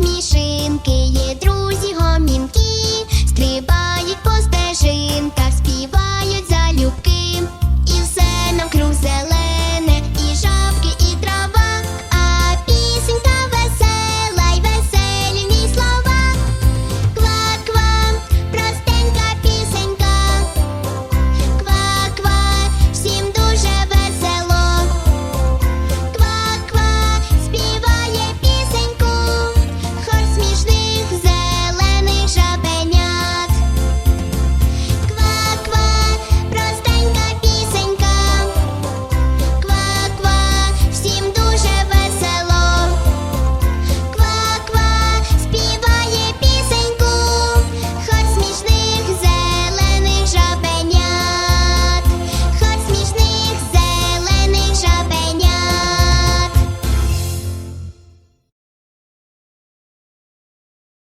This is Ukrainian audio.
смішинки є друзі.